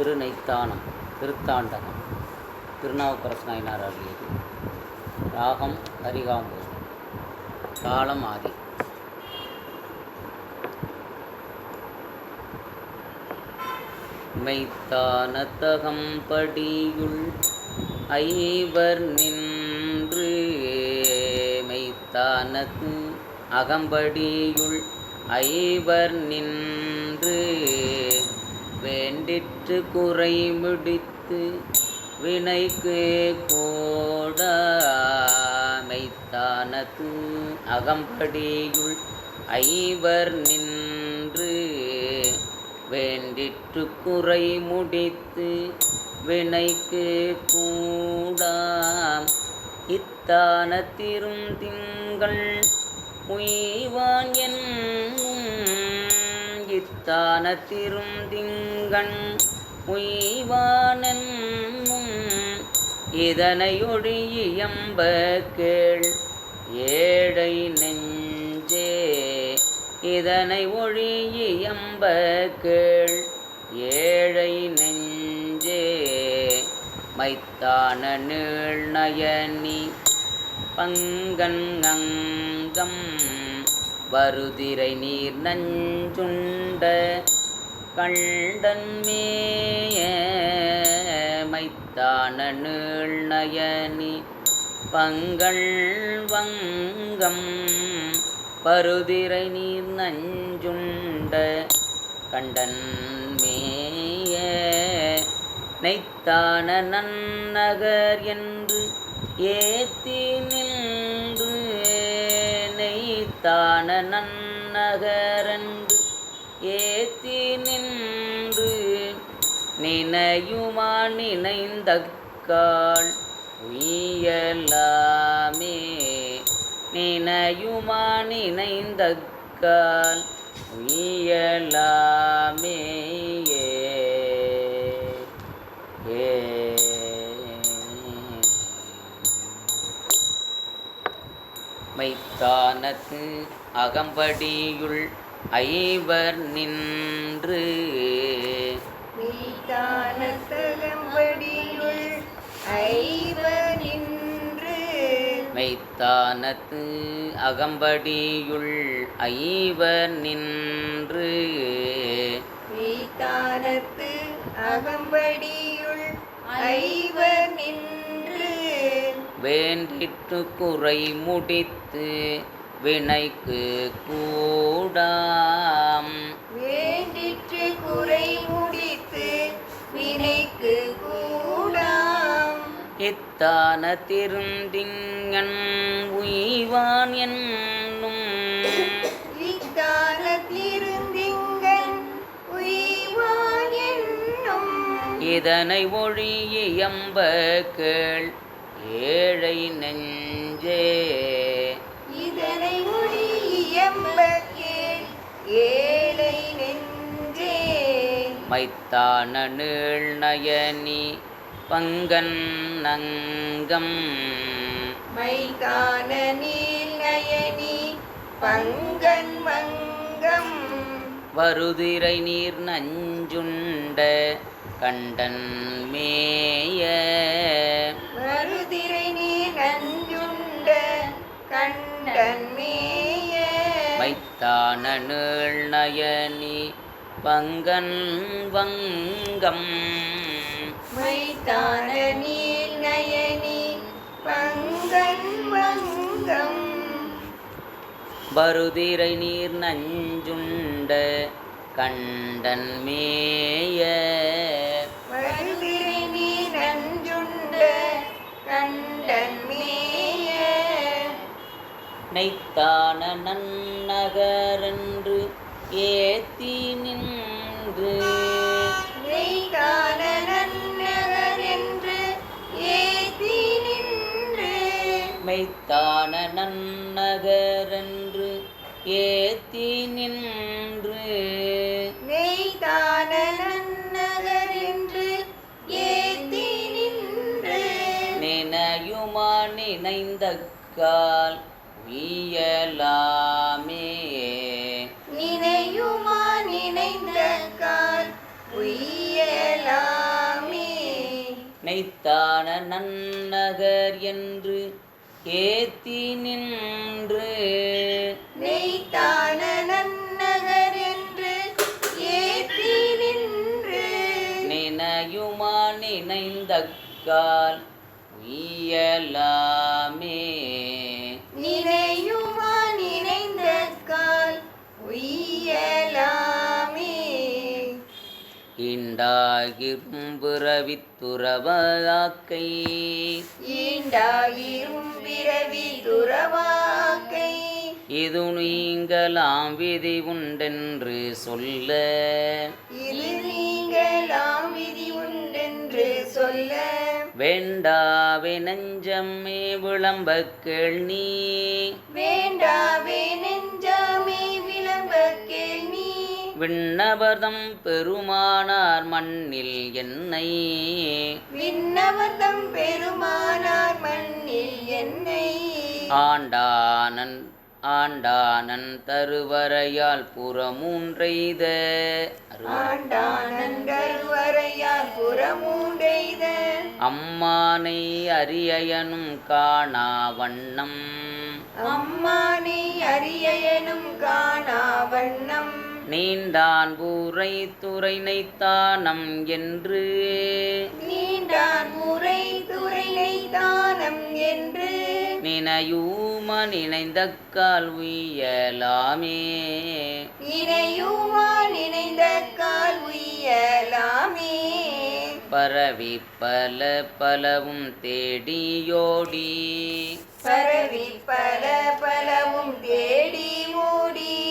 திருநைத்தானம் திருத்தாண்டகம் திருநாவுக்கரசு நாயனார் அருளியது ராகம் ஹரிகாம்பூர் தாளம் ஆதி. மெய்த்தானத்தகம்படியுள் ஐவர் நின்று மெய்த்தானத்து அகம்படியுள் ஐவர் நின்று வேண்டிற்று குறை முடித்து வினைக்கு கூட மெய்த்தானத்து அகம்படியுள் ஐவர் நின்று வேண்டிற்று குறை முடித்து வினைக்கு கூடாம். இத்தான திருந்திங்கள் உய்வான் என்னும் இத்தானத்திரும் திங்கண் உய்வானென்னும் இதனையொழியம்ப கேள். ஏழை நெஞ்சே இதனை ஒழியம்ப கேள். ஏழை நெஞ்சே மைத்தான நீள் நயனி பங்கன் அங்கம் வருதிரை நீர் நஞ்சுண்ட கண்டன்மேய மைத்தான நீள் நயனி பங்கள் வங்கம் பருதிரை நீர் நஞ்சுண்ட கண்டன் மேய நெய்த்தான நன்னகர் என்று ஏத்தினில் நெய்த்தான நன்னகரன்று ஏத்தி நின்று நினையுமா நினைந்தக்காள் உயலாமே நினையுமா நினைந்தக்கால் உயலா மைத்தானத்து அகம்படியுள் ஐவர் நின்று. மீட்டானத்தகம்படியுள் ஐவர் நின்று. மெய்த்தானத்து அகம்படியுள் ஐவர் நின்று. மீட்டானத்து அகம்படியுள் ஐவர் நின்று. வேண்டிற்று குறை முடித்து வினைக்கு கூடாம். வேண்டிற்று குறை முடித்து வினைக்கு கூடாம். இத்தான திருந்திங்கன் உய்வான் என்னும். இக்காலத்திருந்திங்கன் உய்வான் என்னும். இதனை ஒழியம்ப கேள். ஏழை நெஞ்சே. இதனை ஒழியம்ப கேள் ஏழை நெஞ்சே. மைத்தான நீள் நயனி பங்கன் நங்கம். மைதான நீல் நயனி பங்கன் மங்கம். வருதிரை நீர் நஞ்சுண்ட கண்டன் மேய. நீள் நயனி பங்கன் வங்கம். மைதான நீல் நயனி பங்கன் வங்கம். வருதிரை நீர் நஞ்சுண்ட கண்டன் மேய. நெய்த்தான நன்னகரென்று ஏத்தி நின்று. மெய்த்தான நன்னகரென்று ஏத்தி நின்று. நெய்தான நன்னகர் என்று ஏத்தி நின்று. நினையுமா நினைந்தக்கால் உய்யலாமே மெய்த்தான நன்னகர் என்று ஏத்தி நின்று. நெய்த்தான நன்னகர் என்று ஏத்தி நின்று. நினையுமா நினைந்தக்கால் உய்யலாமே நினையுமா இண்டாகிரும் பிறவித்துறவாக்கை. ஈண்டாயிரும் பிறவி துறவாக்கை இது நீங்களாம் விதி உண்டென்று சொல்ல. இது நீங்களாம் விதி உண்டென்று சொல்ல. வேண்டாவே நெஞ்சம்மே விளம்ப கேள் நீ. வேண்டாவே விண்ணவர்தம் பெருமானார் மண்ணில் என்னை. விண்ணவர்தம் பெருமானார் மண்ணில் என்னை. ஆண்டானன் ஆண்டானன் தருவரையால் புறமூன்றைத ஆண்டானந்தருவரையார் புறமூண்டைத அம்மானை அரியனும் காணா வண்ணம். அம்மானை அரியனும் காணா வண்ணம். நீண்டான் பூரை துறை நைத்தானம் என்று. நீண்டான் முறை துறையை தானம் என்று. நினையூம நினைந்தக்கால் உய்யலாமே. நினையுமா நினைந்த கால் உய்யலாமே. பரவி பல பலவும் தேடியோடி பரவி பல பலவும் தேடி ஓடி.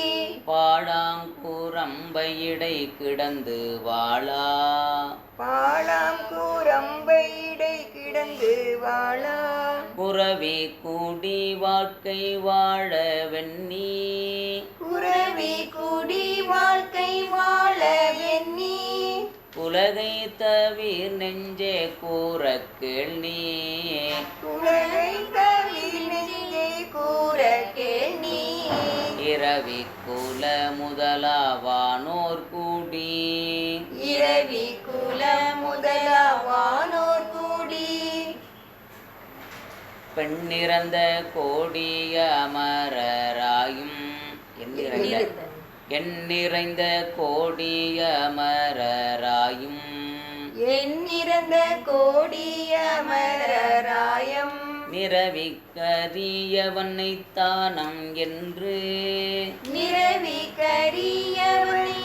பாடாங்கூரம்பையிடை கிடந்து வாழா. பாலாம் கூரம்பையிடை கிடந்து வாழா. புறவி கூடி வாழ்க்கை வாழ வெண்ணி. குறவி குடி வாழ்க்கை வாழ வெண்ணி. உலகை தவிர் நெஞ்சே கூற கேள்வி உலகை இரவி குல முதலாவானோர் கூடி. இரவி குல முதலவானோர் கூடி. பெண்ணிறந்த கோடிய அமரராயும் எண்ணிறந்த எண்ணிறைந்த கோடிய அமரராயும் எண்ணிறந்த கோடிய மரராயம் நிறவிக்கரியவனை தானம் என்று. நிறவி கரியவனை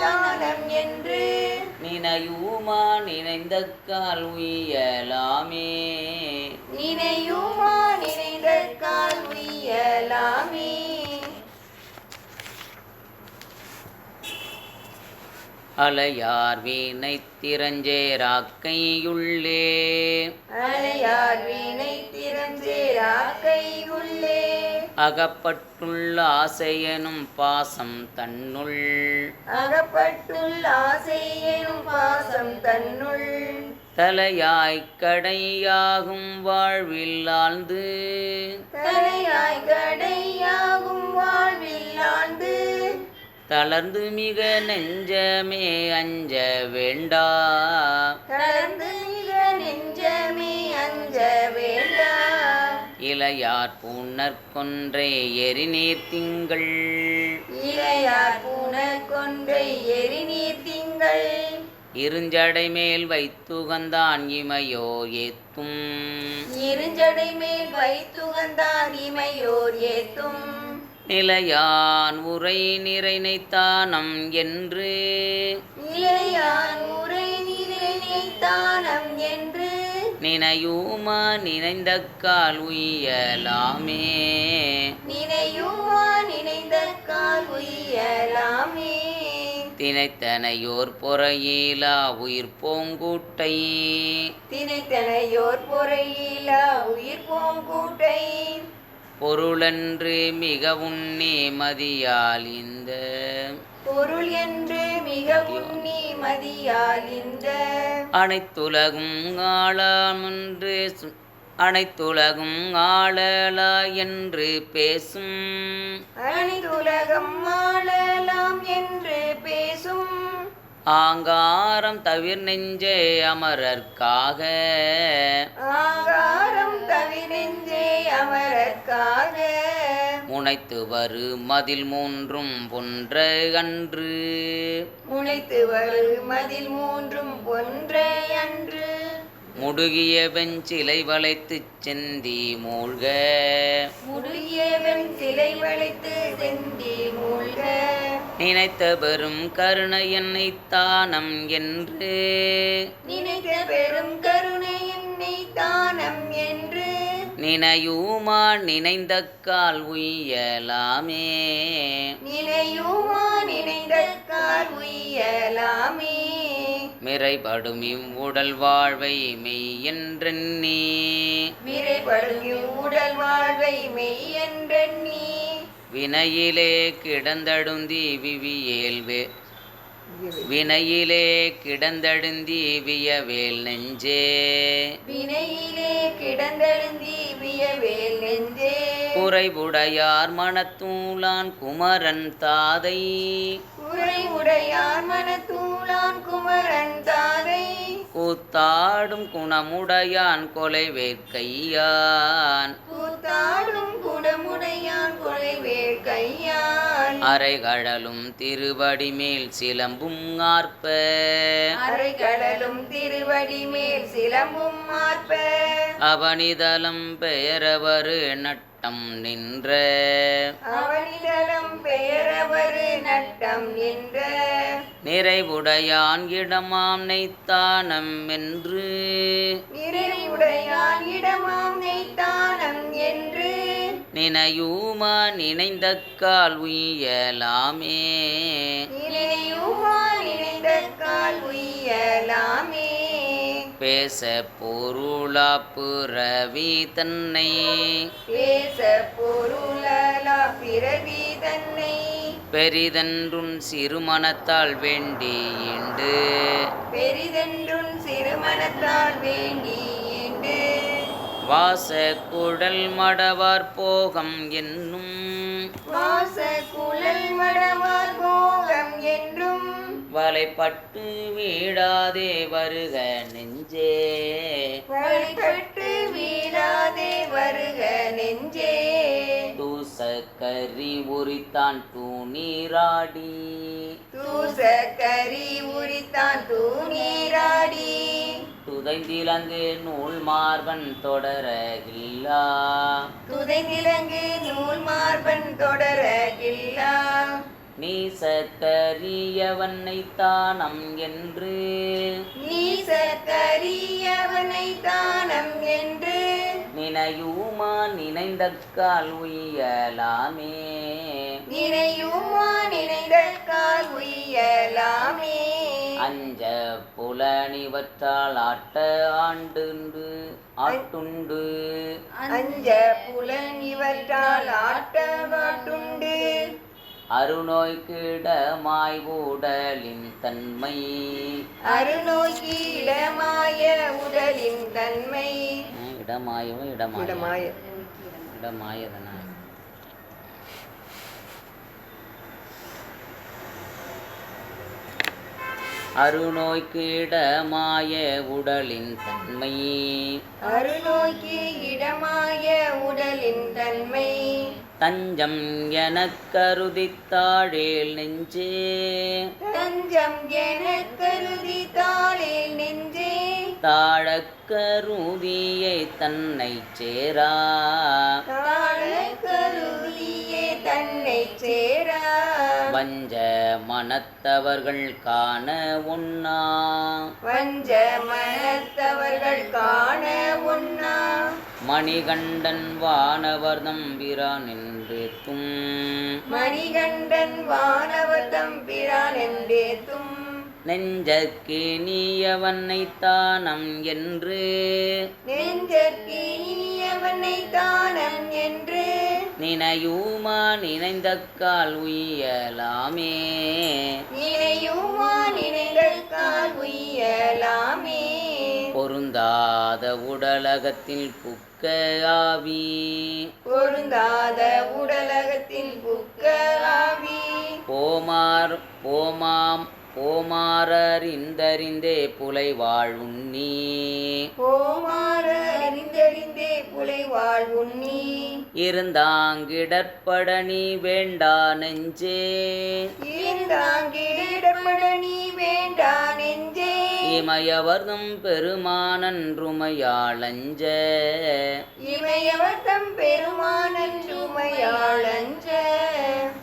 தானம் என்று. நினையூமா நினைந்த கால் உய்யலாமே. நினையுமா நினைந்த கால் உய்யலாமே. அலையார் வீணை திறஞ்சேராக்கையுள்ளே அலையார் வீணை திறஞ்சேராக்கை உள்ளே அகப்பட்டுள்ள ஆசையெனும் பாசம் தன்னுள். அகப்பட்டுள்ள ஆசை எனும் பாசம் தன்னுள். தலையாய்க் கடையாகும் வாழ்வில் ஆழ்ந்து. தலையாய் கடையாகும் வாழ்வில் தளர்ந்து மிக நெஞ்சமே அஞ்ச வேண்டா. தளர்ந்து மிக நெஞ்சமே அஞ்ச வேண்டாம் இளையார் பூணர் கொன்றை எரிநீர் திங்கள். இளையார் பூன கொன்றை எரிநீர் திங்கள். இருஞ்சடை மேல் வைத்துகந்தான் இமையோ ஏத்தும். இருஞ்சடை மேல் வைத்துகந்தான் இமையோர் ஏத்தும். நிலையான் உரை நிறைனைத்தானம் என்று. நிலையான் உரை நிறை தானம் என்று. நினையூமா நினைந்த கால் உய்யலாமே. நினையுமா நினைந்த கால் உய்யலாமே. தினைத்தனையோர் பொறையிலா உயிர் பூங்கூட்டை. தினைத்தனையோர் பொறையிலா உயிர் பூங்கூட்டை. பொருளன்று மிக உண்ணி மதியால் இந்த பொருள் என்று மிக உண்ணி மதியால் இந்த அனைத்துலகும் ஆளாமென்று அனைத்துலகும் ஆளலா என்று பேசும். அனைத்துலகம் ஆளலாம் என்று பேசும். ஆங்காரம் தவிர் நெஞ்சே அமரர்க்காக ஆங்காரம் தவிரெஞ்சே அமரர்க்காக முனைத்து வரு மதில் மூன்றும் பொன்ற அன்று. முளைத்து வரு மதில் மூன்றும் ஒன்றே அன்று. முடுகிய வெஞ்சிலை வளைத்துச் செந்தி மூழ்க. முடியவன் சிலை வளைத்து செந்தி மூழ்க. நினைத்த பெரும் கருணை என்னை தானம் என்று. நினைத்த பெரும் கருணை என்னை தானம் என்று. நினையுமா நினைந்த கால் உய்யலாமே. நினையுமா நினைந்த கால் உய்யலாமே. மிரைபடும் இவ்வுடல் வாழ்வை மெய் என்றெண்ணி. விரைபடும் உடல் வாழ்வை மெய் என்றெண்ணி. வினையிலே கிடந்தடுந்தி விவியேல் வே வினையிலே கிடந்தடுந்தி வியவேல் நெஞ்சே. வினையிலே கிடந்தெழுந்தி வியவேல் நெஞ்சே. குறைவுடையார் மனத்தூளான் குமரன் தாதை. குறை உடையார் மனத்தூளான் குமரன் தாதை கூத்தாடும் குணமுடையான் கொலை வேட்கையான். கூத்தாடும் குடமுடையான் கொலை வேட்கையான். அரைகடலும் திருவடி மேல் சிலம்பும் ஆர்ப்ப. அரை கடலும் திருவடி மேல் சிலம்பும் மார்ப அவனிதலம் பெயரவரு நட்டம் நின்ற அவனிடலம் பெயரவரு நட்டம் நின்ற நிறைவுடையான் இடமாம் நெய்த்தானம் என்று நிறைவுடையான் இடமாம் நெய்த்தானம் என்று நினையுமா நினைந்த கால் உய்யலாமே நினையுமா நினைந்த கால் உய்யலாமே பேச பொருளா புறவி தன்னை. பேச பொருளலா பிறவி தன்னை. பெரிதன்றுன் சிறுமனத்தால் வேண்டியிண்டு பெரிதென்றும் சிறுமணத்தால் வேண்டி ஈண்டு. வாச குழல் மடவார் போகம் என்னும். வாச குழல் மடவார் போகம் வலைப்பட்டு வீடாதே வருக நெஞ்சே. வழிபட்டு வீழாதே வருக நெஞ்சே. தூச கரி உரித்தான் தூணீராடி. தூச கரி உரித்தான் தூணீராடி. துதைந்திலங்கு நூல் மார்பன் தொடரகில்லா துதைந்திலங்கு நூல் மார்பன் தொடர கில்லா நீச கரியவனை தானம் என்று. நீச கரியவனை தானம் என்று. நினையுமா நினைந்த கால் உய்யலாமே. நினையுமா நினைந்த கால் உய்யலாமே. அஞ்ச புலனிவற்றால் ஆட்ட ஆண்டுண்டு ஆட்டுண்டு. அஞ்ச புலன் இவற்றால் ஆட்டவாட்டுண்டு அருநோய்க்கிடமாய் உடலின் தன்மை. இடமாய உடலின் தன்மை. இடமாயவும் இடமாய. இடமாய. இடமாயதன. அருநோய்க்கிடமாய உடலின் தன்மை. அருநோக்கி இடமாய உடலின் தன்மை. தஞ்சம் எனக் கருதித்தாழேல் நெஞ்சே. தஞ்சம் என கருதி தாளில் நெஞ்சே. தாழக் கருதியை தன்னை சேரா. தாழ கருதியே தன்னை சேரா. வஞ்ச மனத்தவர்கள் காண உண்ணா. வஞ்ச மனத்தவர்கள் காண உண்ணா. மணிகண்டன் வானவர் தம்பிரான் என்று தும் மணிகண்டன் வானவர் தம்பிரான் என்றேத்தும் நெஞ்சற்கு நீயவனை தானம் என்று. நெஞ்சற்கு இனியவனை தானம் என்று. நினையுமா நினைந்த கால் உய்யலாமே. நினையுமா நினைகள் கால் உய்யலாமே. பொருந்தாத உடலகத்தில் புக்க ஆவி பொருந்தாத உடலகத்தில் புக்க ஆவி போமார் போமாம் போமாறறிந்தறிந்தே புலை வாழ்வுண்ணி போமாற அறிந்தறிந்தே புலை வாழ்வுண்ணி இருந்தாங்கிடற்பட நீ வேண்டா நெஞ்சே. இருந்தாங்கிடப்பட நீ வேண்டா நெஞ்சே. இமயவர்தம் பெருமானன்றுமையாளஞ்ச. இமையவர்த்தம் பெருமானன்றுமையாளஞ்ச.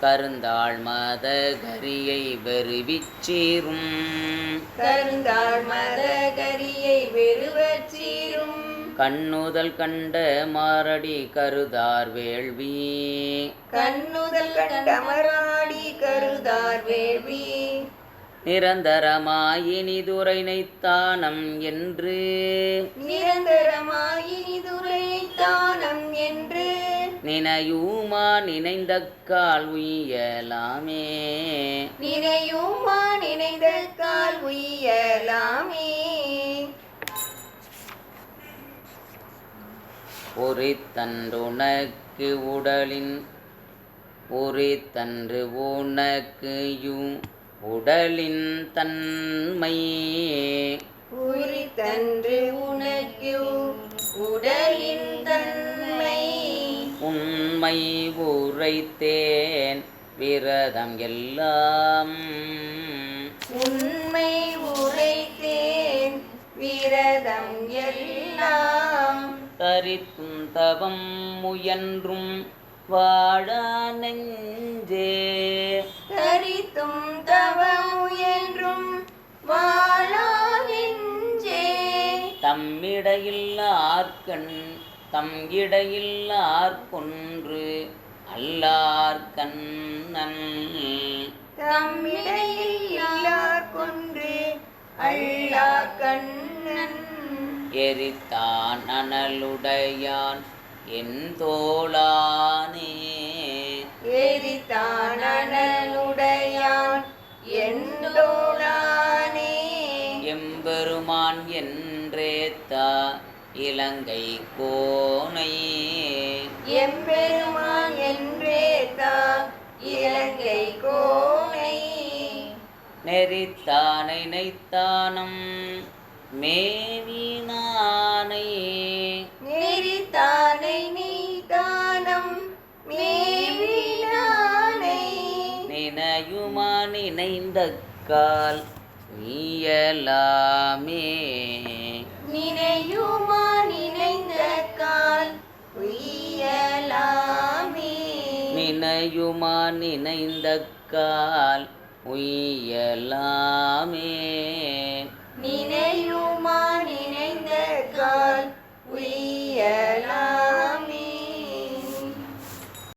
கருந்தாள் மத கரியை வெறுவிச்சீரும். கருந்தாள் மதகரியை வெறுவச்சீரும். கண்ணுதல் கண்ட மாரடி கருதார் வேள்வி. கண்ணுதல் கண்டமராடி கருதார் வேள்வி. நிரந்தரமாயினிதுரை நைத்தானம் என்று. நிரந்தரமாயினிதுரை தானம் என்று. நினையூமா நினைந்தக்கால் உய்யலாமே. நினையுமா நினைந்த கால் உய்யலாமே. உரித்தன்றுனக்கு உடலின் உரித்தன்று உனக்கு யு உடலின் தன்மை உரித்தன்று உனக்கு உடலின் தன்மை. உண்மை உரைத்தேன். விரதம் எல்லாம். உண்மை உரைத்தேன். விரதம் எல்லாம். தரித்தும் தவம் முயன்றும் வாழா நெஞ்சே தரித்தும் தவமுயன்றும் வாழா நெஞ்சே தம்மிடையில்லார்கண் தம் இடையில்லார்கொன்று அல்லார்கண்ணன் தம்மிடையில் இல்லார் கொன்று அல்லா கண்ணன் எரித்தான் அனலுடையான் என் தோளானே எரித்தானனுடையான் எந்தோடானே எம்பெருமான் என்றேத்தா இலங்கை கோனை. எம்பெருமான் என்றே தா இலங்கை கோனை. நெறித்தானை நைத்தானம் மேவினானை நினைந்தக்கால் உயலாமே நினையுமா நினைந்த கால் உயலாமே நினையுமா நினைந்த கால் உயலாமே நினையுமா நினைந்த கால் உயலாமே